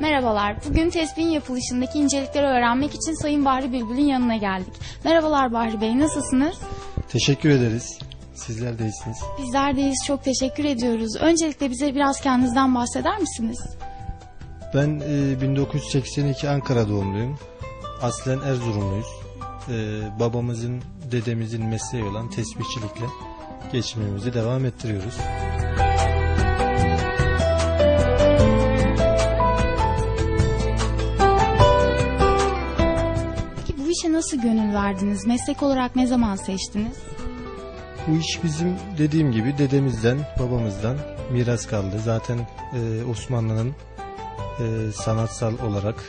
Merhabalar. Bugün tespihin yapılışındaki incelikleri öğrenmek için Sayın Bahri Bülbül'ün yanına geldik. Merhabalar Bahri Bey, nasılsınız? Teşekkür ederiz. Sizler de iyisiniz. Bizler deyiz, çok teşekkür ediyoruz. Öncelikle bize biraz kendinizden bahseder misiniz? Ben e, 1982 Ankara doğumluyum. Aslen Erzurumluyuz. E, babamızın, dedemizin mesleği olan tesbihçilikle geçimimizi devam ettiriyoruz. Peki bu işe nasıl gönül verdiniz? Meslek olarak ne zaman seçtiniz? Bu iş bizim dediğim gibi dedemizden, babamızdan miras kaldı. Zaten e, Osmanlı'nın e, sanatsal olarak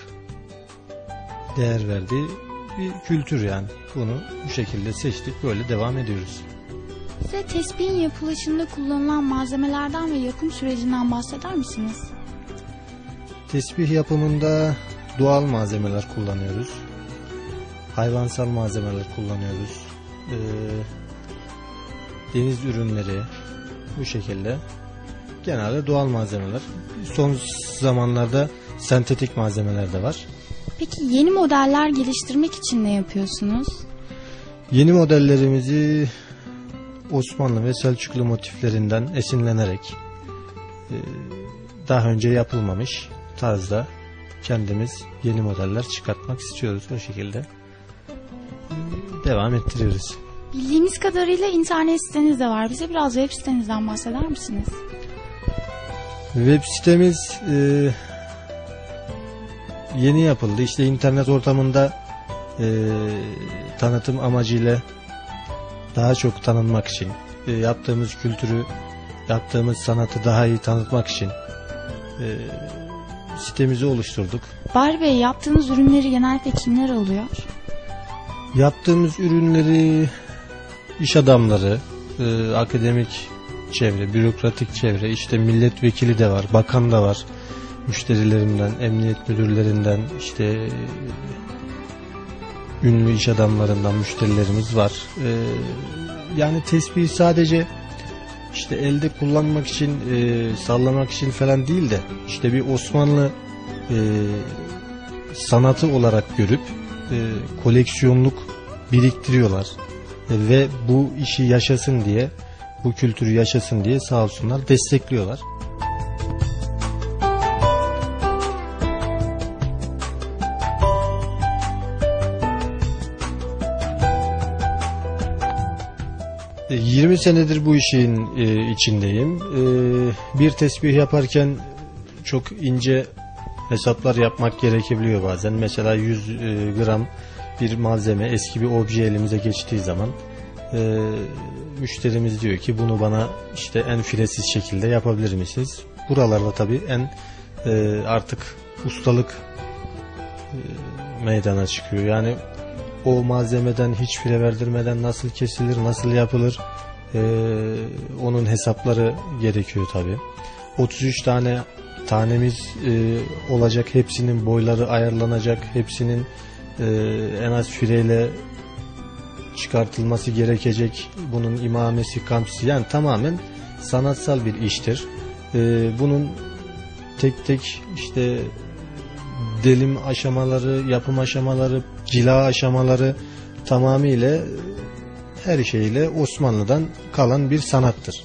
değer verdiği bir kültür yani. Bunu bu şekilde seçtik, böyle devam ediyoruz. Size tespihin yapılışında kullanılan malzemelerden ve yapım sürecinden bahseder misiniz? Tesbih yapımında doğal malzemeler kullanıyoruz. Hayvansal malzemeler kullanıyoruz. Ee, deniz ürünleri bu şekilde. Genelde doğal malzemeler. Son zamanlarda sentetik malzemeler de var. Peki yeni modeller geliştirmek için ne yapıyorsunuz? Yeni modellerimizi Osmanlı ve Selçuklu motiflerinden esinlenerek e, daha önce yapılmamış tarzda kendimiz yeni modeller çıkartmak istiyoruz o şekilde. Devam ettiriyoruz. Bildiğimiz kadarıyla internet siteniz de var. Bize biraz web sitenizden bahseder misiniz? Web sitemiz e, yeni yapıldı. İşte internet ortamında e, tanıtım amacıyla daha çok tanınmak için, e, yaptığımız kültürü, yaptığımız sanatı daha iyi tanıtmak için e, sitemizi oluşturduk. Bahri Bey yaptığınız ürünleri genellikle kimler alıyor? Yaptığımız ürünleri iş adamları, e, akademik çevre, bürokratik çevre, işte milletvekili de var, bakan da var. Müşterilerimden, emniyet müdürlerinden, işte e, ünlü iş adamlarından müşterilerimiz var. E, yani tesbihi sadece işte elde kullanmak için, e, sallamak için falan değil de işte bir Osmanlı e, sanatı olarak görüp e, koleksiyonluk biriktiriyorlar. E, ve bu işi yaşasın diye, bu kültürü yaşasın diye sağ olsunlar destekliyorlar. E, 20 senedir bu işin e, içindeyim. E, bir tesbih yaparken çok ince hesaplar yapmak gerekebiliyor bazen. Mesela 100 e, gram bir malzeme, eski bir obje elimize geçtiği zaman e, müşterimiz diyor ki bunu bana işte en firesiz şekilde yapabilir misiniz? Buralarda tabii en e, artık ustalık e, meydana çıkıyor. Yani o malzemeden hiç fire verdirmeden nasıl kesilir, nasıl yapılır e, onun hesapları gerekiyor tabii. 33 tane tanemiz e, olacak. Hepsinin boyları ayarlanacak. Hepsinin e, en az fireyle çıkartılması gerekecek. Bunun imamesi, kamçısı yani tamamen sanatsal bir iştir. E, bunun tek tek işte delim aşamaları, yapım aşamaları, cila aşamaları tamamıyla her şeyle Osmanlı'dan kalan bir sanattır.